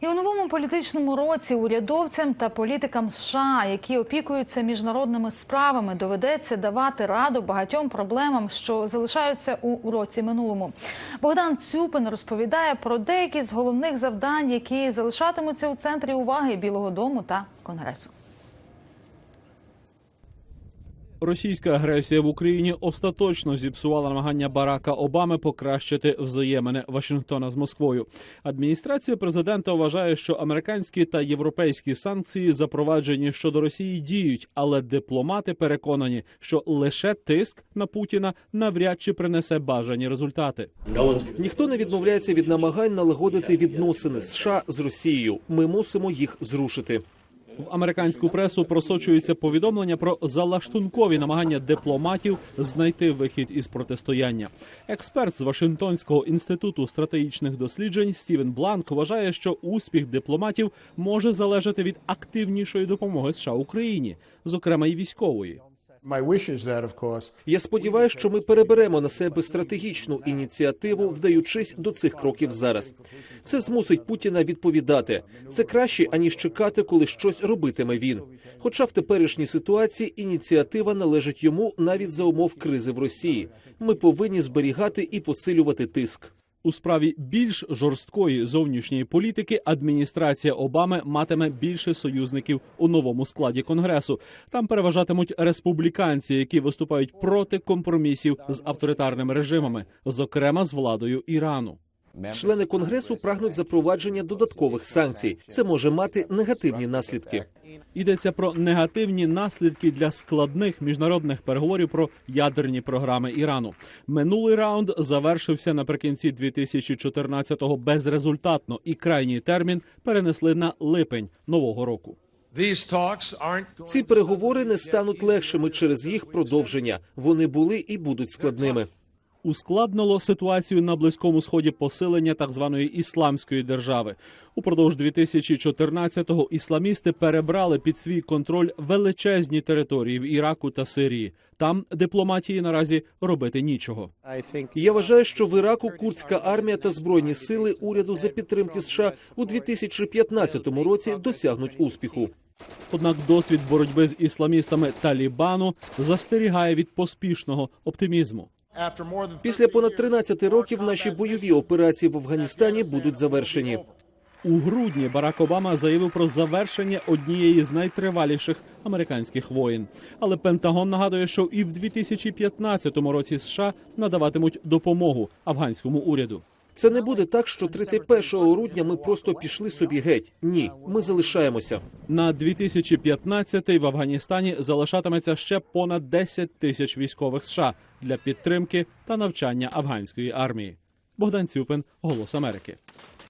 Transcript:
І у новому політичному році урядовцям та політикам США, які опікуються міжнародними справами, доведеться давати раду багатьом проблемам, що залишаються у році минулому. Богдан Цюпин розповідає про деякі з головних завдань, які залишатимуться у центрі уваги Білого Дому та Конгресу. Російська агресія в Україні остаточно зіпсувала намагання Барака Обами покращити взаємини Вашингтона з Москвою. Адміністрація президента вважає, що американські та європейські санкції запроваджені щодо Росії діють, але дипломати переконані, що лише тиск на Путіна навряд чи принесе бажані результати. Ніхто не відмовляється від намагань налагодити відносини США з Росією. Ми мусимо їх зрушити. В американську пресу просочуються повідомлення про залаштункові намагання дипломатів знайти вихід із протистояння. Експерт з Вашингтонського інституту стратегічних досліджень Стівен Бланк вважає, що успіх дипломатів може залежати від активнішої допомоги США Україні, зокрема й військової. Я сподіваюся, що ми переберемо на себе стратегічну ініціативу, вдаючись до цих кроків зараз. Це змусить Путіна відповідати. Це краще аніж чекати, коли щось робитиме він. Хоча в теперішній ситуації ініціатива належить йому навіть за умов кризи в Росії. Ми повинні зберігати і посилювати тиск. У справі більш жорсткої зовнішньої політики адміністрація Обами матиме більше союзників у новому складі конгресу. Там переважатимуть республіканці, які виступають проти компромісів з авторитарними режимами, зокрема з владою Ірану. Члени конгресу прагнуть запровадження додаткових санкцій. Це може мати негативні наслідки. Йдеться про негативні наслідки для складних міжнародних переговорів про ядерні програми Ірану. Минулий раунд завершився наприкінці 2014-го безрезультатно, і крайній термін перенесли на липень нового року. Ці переговори не стануть легшими через їх продовження. Вони були і будуть складними. Ускладнило ситуацію на близькому сході посилення так званої ісламської держави. Упродовж 2014-го ісламісти перебрали під свій контроль величезні території в Іраку та Сирії. Там дипломатії наразі робити нічого. Я вважаю, що в Іраку курдська армія та збройні сили уряду за підтримки США у 2015 році досягнуть успіху. Однак досвід боротьби з ісламістами Талібану застерігає від поспішного оптимізму. Після понад 13 років наші бойові операції в Афганістані будуть завершені. У грудні Барак Обама заявив про завершення однієї з найтриваліших американських воєн. Але Пентагон нагадує, що і в 2015 році США надаватимуть допомогу афганському уряду. Це не буде так, що 31 грудня ми просто пішли собі геть. Ні, ми залишаємося. На 2015 в Афганістані залишатиметься ще понад 10 тисяч військових США для підтримки та навчання афганської армії. Богдан Цюпин, Голос Америки.